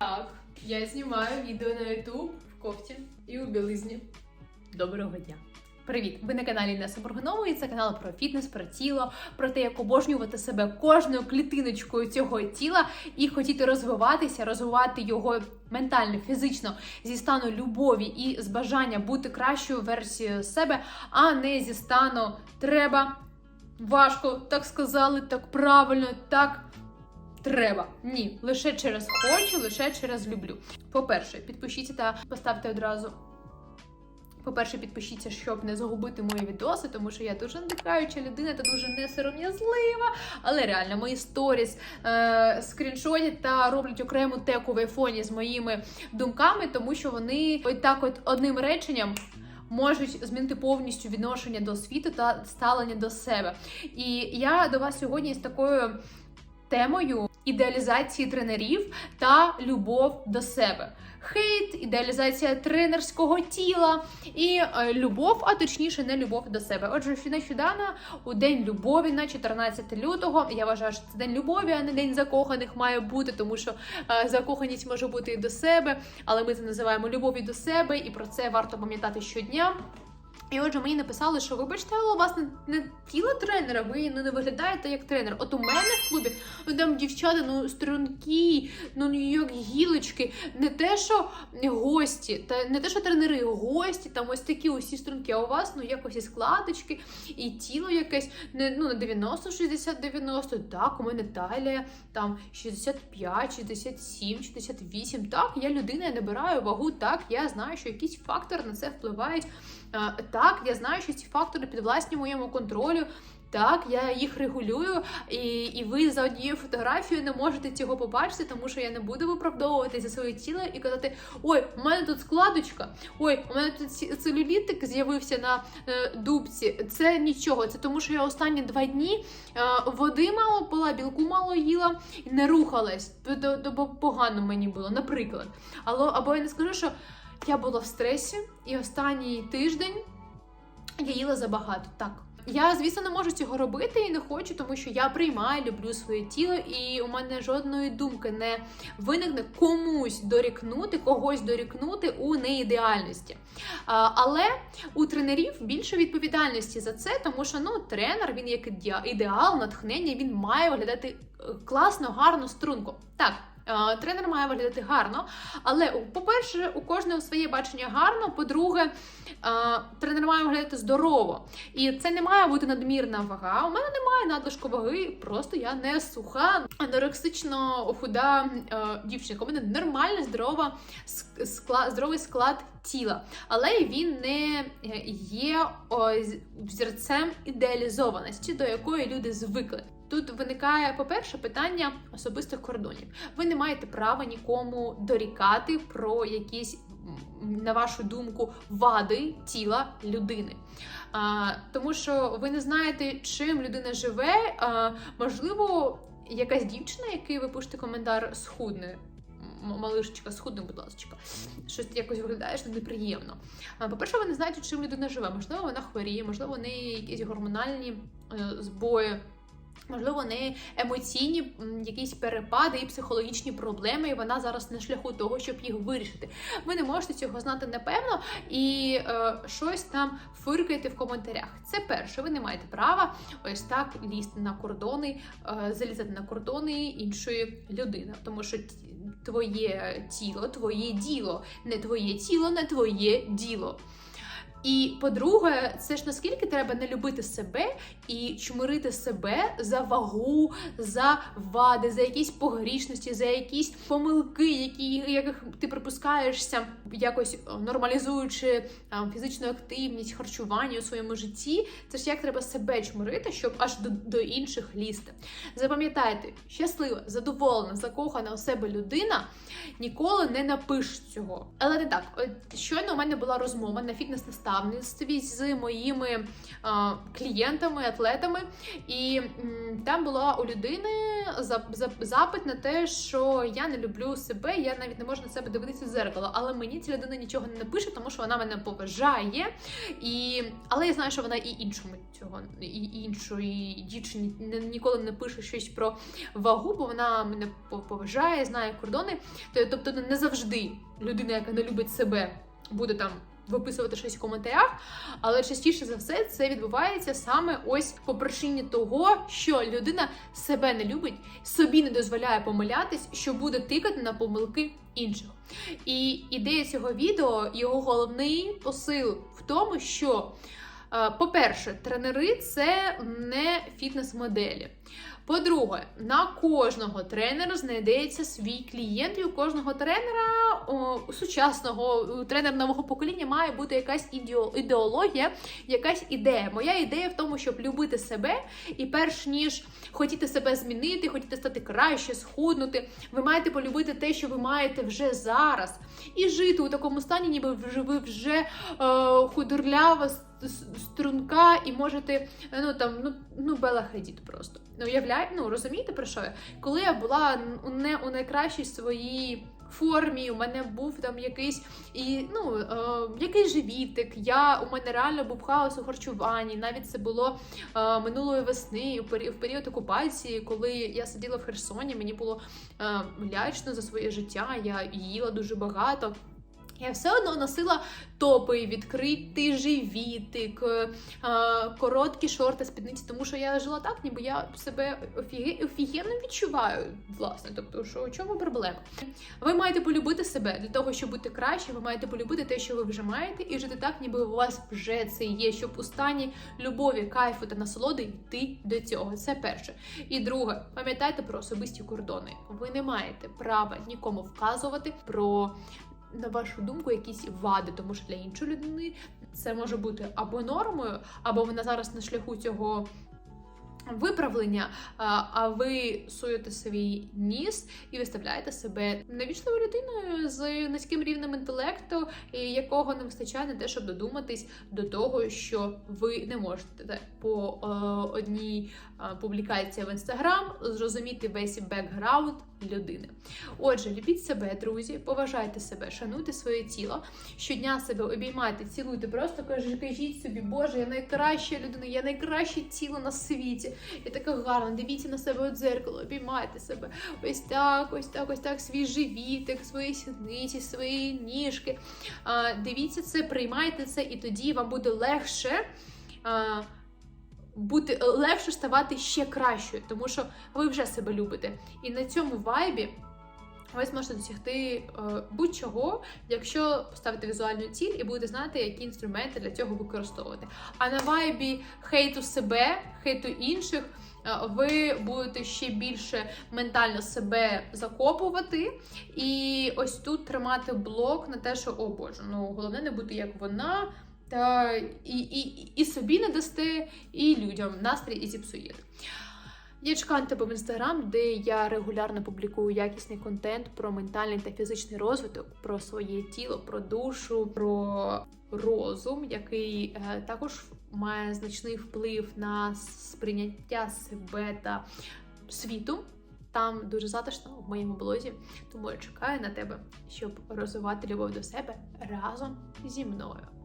Так, я знімаю відео на YouTube в кофті і у білизні. Доброго дня! Привіт! Ви на каналі Інеса Бурганової. Це канал про фітнес, про тіло, про те, як обожнювати себе кожною клітиночкою цього тіла і хотіти розвиватися, розвивати його ментально, фізично зі стану любові і з бажання бути кращою версією себе, а не зі стану треба. Важко, так сказали, так правильно, так треба. Ні, лише через хочу, лише через люблю. По-перше, підпишіться та поставте одразу. По-перше, підпишіться, щоб не загубити мої відоси, тому що я дуже надихаюча людина та дуже несором'язлива. Але реально, мої сторіс е- скріншотять та роблять окрему теку в айфоні з моїми думками, тому що вони ось так от одним реченням. Можуть змінити повністю відношення до світу та ставлення до себе. І я до вас сьогодні з такою темою ідеалізації тренерів та любов до себе. Хейт, ідеалізація тренерського тіла і е, любов, а точніше, не любов до себе. Отже, нещодавно у день любові, на 14 лютого, я вважаю, що це день любові, а не день закоханих має бути, тому що е, закоханість може бути і до себе, але ми це називаємо любов'ю до себе, і про це варто пам'ятати щодня. І отже, мені написали, що вибачте, але у вас не, не тіло тренера, ви ну, не виглядаєте як тренер. От у мене в клубі ну, там дівчата, ну стрункі, ну як гілочки, не те, що гості, та не те, що тренери, гості, там ось такі усі струнки. А у вас ну якось і складочки, і тіло якесь не ну на 90, 60, 90. Так, у мене талія там 65, 67, 68. Так, я людина, я набираю вагу. Так, я знаю, що якісь фактори на це впливають. Так, я знаю, що ці фактори підвласні моєму контролю. Так, я їх регулюю, і і ви за однією фотографією не можете цього побачити, тому що я не буду виправдовувати за своє тіло і казати: ой, у мене тут складочка, ой, у мене тут целюлітик з'явився на е, дубці. Це нічого. Це тому, що я останні два дні е, води мало пила, білку мало їла і не рухалась. Бо погано мені було, наприклад. Або, або я не скажу, що я була в стресі, і останній тиждень я їла забагато. Так. Я, звісно, не можу цього робити і не хочу, тому що я приймаю, люблю своє тіло, і у мене жодної думки не виникне комусь дорікнути, когось дорікнути у неідеальності. Але у тренерів більше відповідальності за це, тому що ну тренер він як іде- ідеал, натхнення, він має виглядати е, класно, гарно, струнко. Так. Е, Тренер має виглядати гарно, але по-перше, у кожного своє бачення гарно. По-друге, е, тренер має виглядати здорово. І це не має бути надмірна вага. У мене немає надлишку ваги, просто я не суха, анорексично худа е, дівчинка. У мене нормальна, здорова склад, здоровий склад тіла, але він не є о, з- взірцем ідеалізованості, до якої люди звикли. Тут виникає, по-перше, питання особистих кордонів. Ви не маєте права нікому дорікати про якісь, на вашу думку, вади тіла людини. А, тому що ви не знаєте, чим людина живе. А, можливо, якась дівчина, який ви пишете коментар, схудне. Малишечка, схудне, будь ласка. Щось якось виглядаєш ну, неприємно. По-перше, ви не знаєте, чим людина живе. Можливо, вона хворіє, можливо, у неї якісь гормональні е, збої. Можливо, у неї емоційні якісь перепади і психологічні проблеми, і вона зараз на шляху того, щоб їх вирішити. Ви не можете цього знати напевно і е, щось там фиркаєте в коментарях. Це перше, ви не маєте права ось так лізти на кордони, е, залізати на кордони іншої людини, тому що твоє тіло, твоє діло, не твоє тіло, не твоє діло. І по-друге, це ж наскільки треба не любити себе і чмирити себе за вагу, за вади, за якісь погрішності, за якісь помилки, які яких ти припускаєшся, якось нормалізуючи там, фізичну активність, харчування у своєму житті. Це ж як треба себе чмирити, щоб аж до, до інших лізти. Запам'ятайте, щаслива, задоволена, закохана у себе людина ніколи не напише цього. Але не так. От щойно у мене була розмова на фітнес-наставниці наставництві з моїми клієнтами, атлетами, і там була у людини за- за- запит на те, що я не люблю себе, я навіть не можу на себе дивитися в зеркало. Але мені ця людина нічого не напише, тому що вона мене поважає. І... Але я знаю, що вона і іншому цього, і іншої дівчині ніколи не пише щось про вагу, бо вона мене поважає, знає кордони. Тобто не завжди людина, яка не любить себе, буде там. Виписувати щось в коментарях, але частіше за все це відбувається саме ось по причині того, що людина себе не любить, собі не дозволяє помилятись, що буде тикати на помилки інших. І ідея цього відео, його головний посил в тому, що, по-перше, тренери це не фітнес-моделі. По-друге, на кожного тренера знайдеться свій клієнт, і у кожного тренера о, сучасного у тренера нового покоління має бути якась ідео- ідеологія, якась ідея. Моя ідея в тому, щоб любити себе, і перш ніж хотіти себе змінити, хотіти стати краще, схуднути, ви маєте полюбити те, що ви маєте вже зараз, і жити у такому стані, ніби ви вже е, худорлява, струнка, і можете ну там ну, ну Бела Хедід просто. Ну уявляю, ну розумієте про що я? Коли я була не у найкращій своїй формі, у мене був там якийсь і ну е, якийсь живітик. Я у мене реально був хаос у харчуванні. Навіть це було е, минулої весни, у в період окупації, коли я сиділа в Херсоні, мені було е, лячно за своє життя. Я їла дуже багато. Я все одно носила топи, відкритий живітик, е, е, короткі шорти, спідниці, тому що я жила так, ніби я себе офіге- офігенно відчуваю, власне. Тобто, що у чому проблема? Ви маєте полюбити себе для того, щоб бути краще. Ви маєте полюбити те, що ви вже маєте, і жити так, ніби у вас вже це є, щоб у стані любові, кайфу та насолоди йти до цього. Це перше. І друге, пам'ятайте про особисті кордони. Ви не маєте права нікому вказувати про. На вашу думку, якісь вади, тому що для іншої людини це може бути або нормою, або вона зараз на шляху цього виправлення, а ви суєте свій ніс і виставляєте себе невічливою людиною з низьким рівнем інтелекту, якого не вистачає на те, щоб додуматись до того, що ви не можете. По е, одній е, публікації в інстаграм зрозуміти весь бекграунд людини. Отже, любіть себе, друзі, поважайте себе, шануйте своє тіло. Щодня себе обіймайте, цілуйте, просто кажіть, собі, Боже, я найкраща людина, я найкраще тіло на світі. Я така гарна. Дивіться на себе у дзеркало, обіймайте себе. Ось так, ось так, ось так, свій живітик, свої сідниці, свої ніжки. Дивіться це, приймайте це, і тоді вам буде легше. Бути легше ставати ще кращою, тому що ви вже себе любите. І на цьому вайбі ви зможете досягти е, будь-чого, якщо поставите візуальну ціль і будете знати, які інструменти для цього використовувати. А на вайбі хейту себе, хейту інших. е, Ви будете ще більше ментально себе закопувати, і ось тут тримати блок на те, що о Боже, ну головне не бути як вона, та і, і, і собі не дасте, і людям настрій і зіпсуєте. Я чекаю на тебе в інстаграм, де я регулярно публікую якісний контент про ментальний та фізичний розвиток, про своє тіло, про душу, про розум, який е, також має значний вплив на сприйняття себе та світу. Там дуже затишно в моєму блозі, тому я чекаю на тебе, щоб розвивати любов до себе разом зі мною.